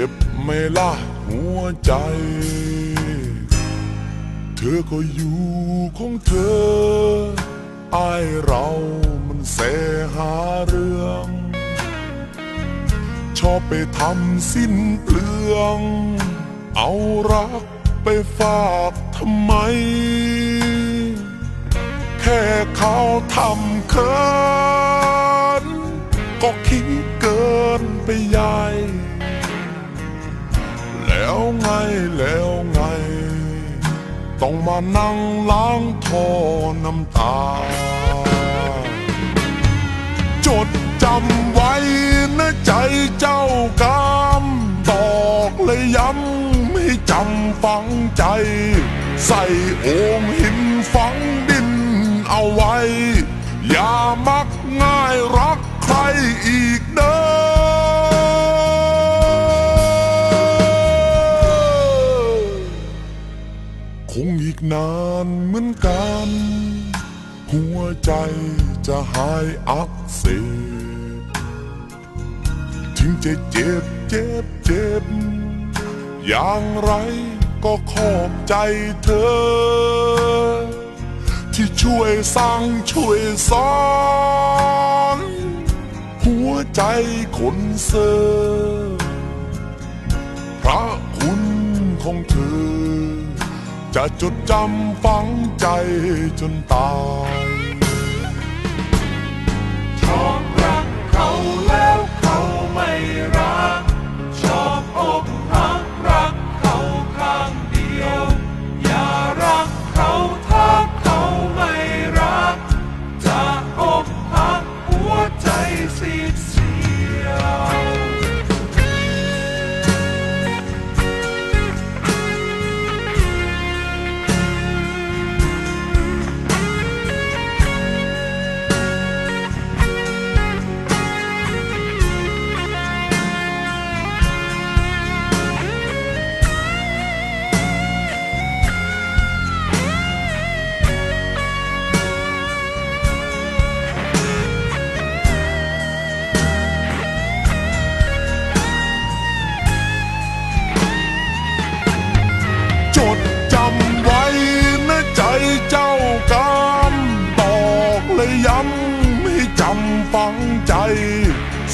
จ็บไม่ละหัวใจ เธอก็อยู่ของเธอไอายเรามันแสหาเรื่อง ชอบไปทำสิ้นเปลือง เอารักไปฝากทำไม แค่เขาทำเคินก็คิดเกินไปใหญ่ แล้วไงแล้วไง ต้องมานั่งล้างทอน้ำตา จดจำไว้นะใจเจ้ากรรมบอกเลยย้ำให้จำฝังใจ ใส่โอ่งหินฝังดินเอาไว้ อย่ามักง่ายรักใครอีกเด้อ ใจจะหายอักเสบถึงจะเจ็บเจ็บเจ็บ อย่างไรก็ขอบใจเธอ ที่ช่วยสร้างช่วยสอน หัวใจคนเซอพระคุณของเธอ จะจดจำฝังใจจนตาย ใ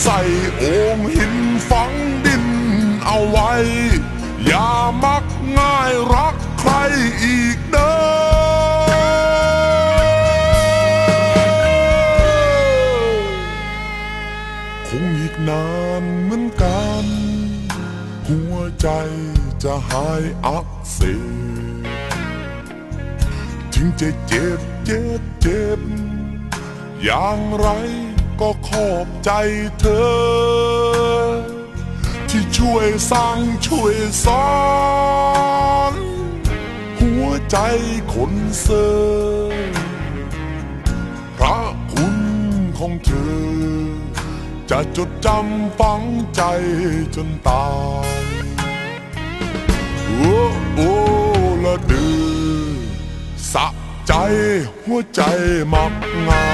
ใส่โอ่งหินฝังดินเอาไว้ อย่ามักง่ายรักใครอีกเด้อคงอีกนานเหมือนกัน หัวใจจะหายอักเสบถึงจะเจ็บเจ็บเจ็บอย่างไร ก็ขอบใจเธอ ที่ช่วยสร้างช่วยสอนหัวใจคนเซอร์พระคุณของเธอ จะจดจำฝังใจจนตายโอ้โอ้ละดือสะใจหัวใจมักงาย